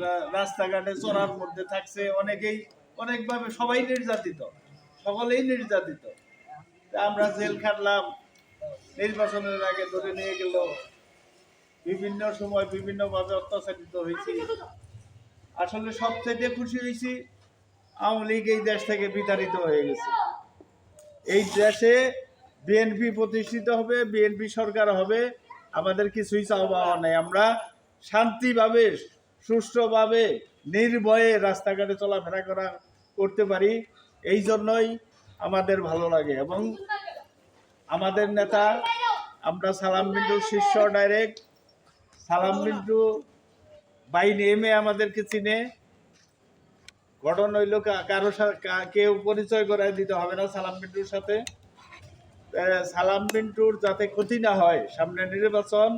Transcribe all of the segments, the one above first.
রা- রাস্তাঘাটে চড়ার মধ্যে থাকছে, অনেকেই অনেকভাবে সবাই নির্যাতিত, সকলেই নির্যাতিত। আমরা জেল খাটলাম, নির্বাচনের আগে ধরে নিয়ে গেল, বিভিন্ন সময় বিভিন্নভাবে অত্যাচারিত হয়েছি। আসলে সবথেকে খুশি হয়েছি, আওয়ামী লীগ এই দেশ থেকে বিতাড়িত হয়ে গেছে। এই দেশে বিএনপি প্রতিষ্ঠিত হবে, বিএনপি সরকার হবে, আমাদের কিছুই চাওয়া নেই। আমরা শান্তিভাবে সুষ্ঠুভাবে নির্ভয়ে রাস্তাঘাটে চলাফেরা করা করতে পারি, এই জন্যই আমাদের ভালো লাগে এবং আমাদের নেতা, আমরা সালাম বিন্দুর শীর্ষ ডাইরেক্ট, সালাম বিন্দু বাই নেমে আমাদেরকে চিনে। ঘটনা হইল কারও কেউ পরিচয় করায় দিতে হবে না সালাম মিন্টুর সাথে। সালাম মিন্টুর যাতে ক্ষতি না হয় সামনে নির্বাচন,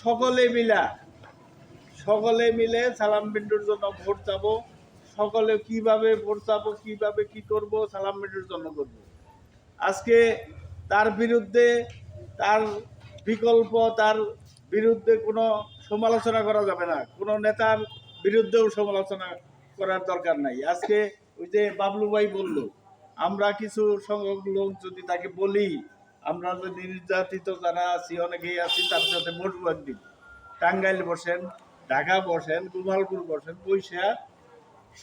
সকলে মিলা সকলে মিলে সালাম মিন্টুর জন্য ভোট যাব সকলে কীভাবে ভোট যাব কীভাবে কি করব, সালাম মিন্টুর জন্য করব। আজকে তার বিরুদ্ধে, তার বিকল্প, তার বিরুদ্ধে কোনো সমালোচনা করা যাবে না। কোনো নেতার বিরুদ্ধেও সমালোচনা করার দরকার নাই। আজকে ওই যে বাবলু ভাই বলল, আমরা কিছু সংখ্যক লোক যদি তাকে বলি, আমরা যদি নির্যাতিত যারা আছি, অনেকেই আছি, তার সাথে ভোট একদিন টাঙ্গাইল বসেন ঢাকা বসেন, গোপালপুর বসেন বৈশা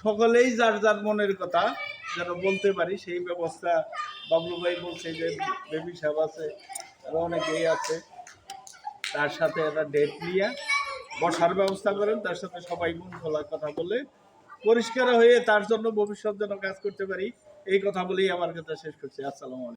সকলেই যার যার মনের কথা যেন বলতে পারি, সেই ব্যবস্থা বাবলু ভাই বলছে যে, বেবি সাহেব আছে, আরও অনেকেই আছে। তার সাথে একটা ডেট নিয়ে বসার ব্যবস্থা করেন, তার সাথে সবাই মন খোলার কথা বলে, পরিষ্কার হয়ে তার জন্য ভবিষ্যৎ যেন কাজ করতে পারি, এই কথা বলেই আমার কথা শেষ করছি। আসসালামু আলাইকুম।